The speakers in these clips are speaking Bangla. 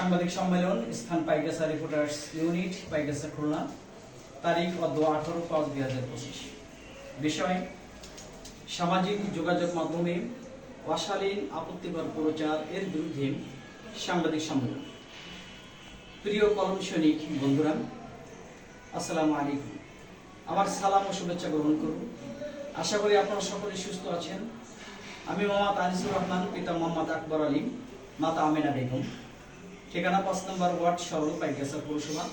সাংবাদিক সম্মেলন, স্থান পাইকাসা রিপোর্টার্স ইউনিট পাইকাসা খুলনা, তারিখ অদ্য আঠারো পাঁচ দুই হাজার পঁচিশ। বিষয়, সামাজিক যোগাযোগ মাধ্যমে অশালীন, আপত্তিকর প্রচার এর বিরুদ্ধে সাংবাদিক সম্মেলন। প্রিয় কলম সৈনিক বন্ধুরা, আসসালামু আলাইকুম। আমার সালাম ও শুভেচ্ছা গ্রহণ করুন। আশা করি আপনারা সকলে সুস্থ আছেন। আমি মোহাম্মদ আনিসুর রহমান, পিতা মোহাম্মদ আকবর আলী, মাতা আমেনা বেগম। ঠিকানা পাঁচ নম্বর ওয়ার্ড শহর পাইকাসা পৌরসভা,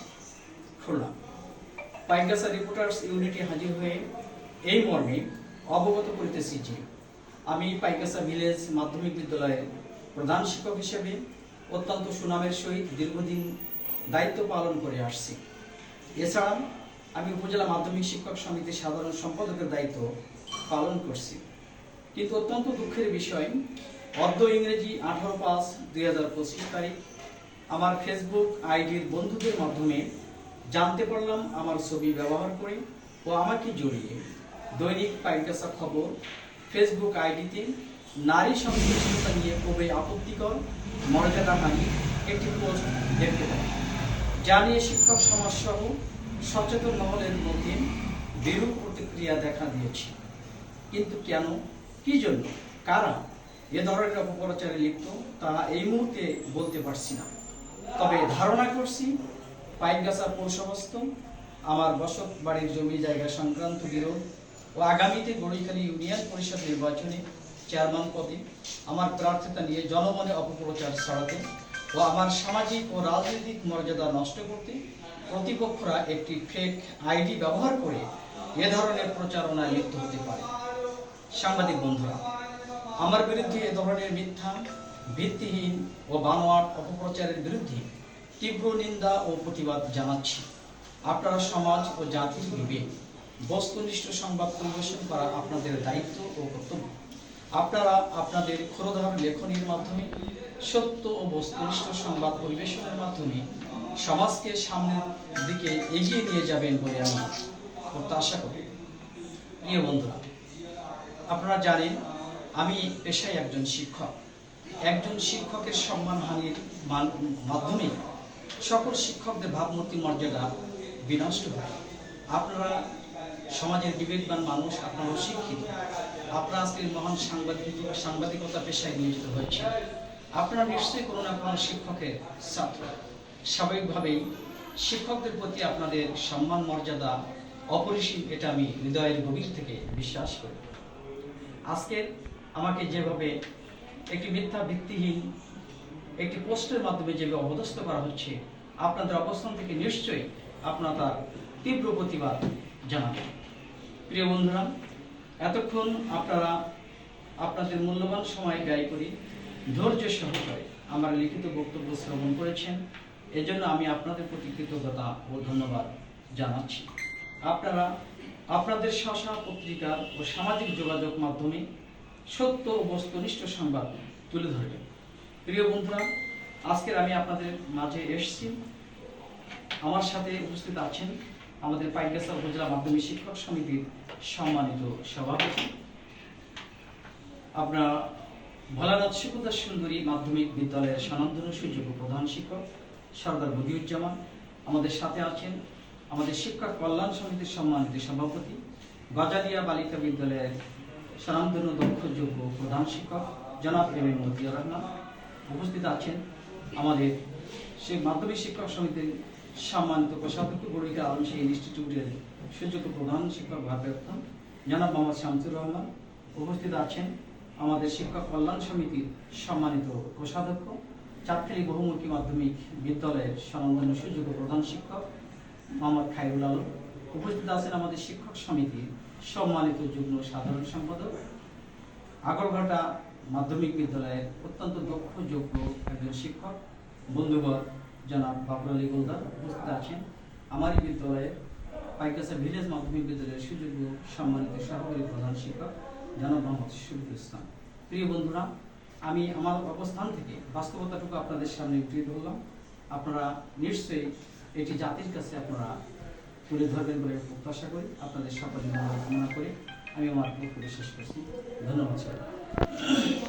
খুলনা। পাইকাসা রিপোর্টার্স ইউনিটে হাজির হয়ে এই মর্মে অবগত করিতেছি যে, আমি পাইকাসা ভিলেজ মাধ্যমিক বিদ্যালয়ের প্রধান শিক্ষক হিসেবে অত্যন্ত সুনামের সহিত দীর্ঘদিন দায়িত্ব পালন করে আসছি। এছাড়া আমি উপজেলা মাধ্যমিক শিক্ষক সমিতির সাধারণ সম্পাদকের দায়িত্ব পালন করছি। কিন্তু অত্যন্ত দুঃখের বিষয়, অর্ধ ইংরেজি, আঠারো পাঁচ, দুই হাজার পঁচিশ তারিখ আমার ফেসবুক আইডির বন্ধুদের মাধ্যমে জানতে পারলাম আমার ছবি ব্যবহার করে ও আমাকে জড়িয়ে। দৈনিক পাইকাসা খবর ফেসবুক আইডিতে নারী সংশ্লিষ্টতা নিয়ে খুবই আপত্তিকর মর্যাদাহানি একটি পোস্ট দেখতে পাই। যা নিয়ে শিক্ষক সমাজ সহ সচেতন মহলের মধ্যে বিরূপ প্রতিক্রিয়া দেখা দিয়েছে। কিন্তু কেন? কি জন্য? কারা এ ধরনের অপপ্রচারে লিপ্ত? তা এই মুহূর্তে বলতে পারছি না। তবে ধারণা করছি পাইকগাছা পৌরসভাস্থ আমার বসত বাড়ির জমি জায়গা সংক্রান্ত বিরোধ ও আগামীতে গড়িখালী ইউনিয়ন পরিষদ নির্বাচনে চেয়ারম্যান পদে আমার প্রার্থিতা নিয়ে জনমনে অপপ্রচার ছড়াতে ও আমার সামাজিক ও রাজনৈতিক মর্যাদা নষ্ট করতে প্রতিপক্ষরা একটি ফেক আইডি ব্যবহার করে এ ধরনের প্রচারণায় লিপ্ত হতে পারে। সাংবাদিক বন্ধুরা, আমার বিরুদ্ধে এ ধরনের মিথ্যা ভিত্তিহীন ও বানোয়াট অপপ্রচারের বিরুদ্ধে তীব্র নিন্দা ও প্রতিবাদ জানাচ্ছি। আপনারা সমাজ ও জাতির বিবেক, বস্তুনিষ্ঠ সংবাদ পরিবেশন করা আপনাদের দায়িত্ব ও কর্তব্য। আপনারা আপনাদের ক্ষুরধার লেখনীর মাধ্যমে, সত্য ও বস্তুনিষ্ঠ সংবাদ পরিবেশনের মাধ্যমে সমাজকে সামনের দিকে এগিয়ে নিয়ে যাবেন বলে আমি প্রত্যাশা করি। প্রিয় বন্ধুরা, আপনারা জানেন, আমি পেশায় একজন শিক্ষক। একজন শিক্ষকের সম্মানহানির মান- মাধ্যমে সকল শিক্ষকদের ভাবমূর্তি মর্যাদা বিনষ্ট হয়। আপনারা সমাজের বিবেকবান মানুষ আপনারা শিক্ষিত। আপনারা আজকে মহান সাংবাদিক, সাংবাদিকতা পেশায় নিয়োজিত হয়েছে আপনারা নিশ্চয়ই কোনো না কোনো শিক্ষকের ছাত্র। স্বাভাবিকভাবেই শিক্ষকদের প্রতি আপনাদের সম্মান মর্যাদা অপরিসীম, এটা আমি হৃদয়ের গভীর থেকে বিশ্বাস করি। আজকে আমাকে যেভাবে একটি মিথ্যা ভিত্তিহীন একটি পোস্টের মাধ্যমে যেভাবে অবদস্থ করা হচ্ছে, আপনাদের অবস্থান থেকে নিশ্চয়ই আপনারা তার তীব্র প্রতিবাদ জানাবেন প্রিয় বন্ধুরা, এতক্ষণ আপনারা আপনাদের মূল্যবান সময় ব্যয় করি ধৈর্য সহকারে আমার লিখিত বক্তব্য শ্রবণ করেছেন। এজন্য আমি আপনাদের প্রতি কৃতজ্ঞতা ও ধন্যবাদ জানাচ্ছি। আপনারা, আপনাদের শাসা পত্রিকা ও সামাজিক যোগাযোগ মাধ্যমে সত্য ও বস্তুনিষ্ঠ সংবাদ তুলে ধরবেন প্রিয় বন্ধুরা, আজকের আমি আপনাদের মাঝে এসেছি। আমার সাথে উপস্থিত আছেন আমাদের পাইগাসা উপজেলা মাধ্যমিক শিক্ষক সমিতির সম্মানিত সভাপতি। আপনার ভোলানাথ শিকুদার সুন্দরী মাধ্যমিক বিদ্যালয়ের স্বনামধন্য সুযোগ্য প্রধান শিক্ষক সর্দার বদিউজ্জামান। আমাদের সাথে আছেন আমাদের শিক্ষক কল্যাণ সমিতির সম্মানিত সভাপতি, গজালিয়া বালিকা বিদ্যালয়ের স্বনামধন্য দক্ষ যোগ্য প্রধান শিক্ষক জনাব এম এম মতিউর রহমান উপস্থিত আছেন আমাদের সেই মাধ্যমিক শিক্ষক সমিতির সম্মানিত কোষাধ্যক্ষ গরিকা আলম সেই ইনস্টিটিউটের সুযোগ্য প্রধান শিক্ষক ভারপ্রাপ্ত জনাব মোহাম্মদ শামসুর রহমান উপস্থিত আছেন আমাদের শিক্ষক কল্যাণ সমিতির সম্মানিত কোষাধ্যক্ষ, চাঁদখালী বহুমুখী মাধ্যমিক বিদ্যালয়ের স্বনামধন্য সুযোগ্য প্রধান শিক্ষক মোহাম্মদ খাইরুল আলম। উপস্থিত আছেন আমাদের শিক্ষক সমিতির সম্মানিত যুগ্ম সাধারণ সম্পাদক, আগরঘাটা মাধ্যমিক বিদ্যালয়ের অত্যন্ত দক্ষ যোগ্য একজন শিক্ষক বন্ধুবর জনাব বাবর আলী গোলদার উপস্থিত আছেন। আমারই বিদ্যালয়ের পাইকাসা ভিলেজ মাধ্যমিক বিদ্যালয়ের সুযোগ্য সম্মানিত সহকারী প্রধান শিক্ষক, জনাব মোহাম্মদ শরীফুল ইসলাম। প্রিয় বন্ধুরা, আমি আমার অবস্থান থেকে বাস্তবতাটুকু আপনাদের সামনে তুলে ধরলাম। আপনারা নিশ্চয়ই এটি জাতির কাছে আপনারা তুলে ধরবেন বলে প্রত্যাশা করি। আপনাদের সকলের কামনা করে। আমি আমার বক্তব্য শেষ করছি। ধন্যবাদ সবাই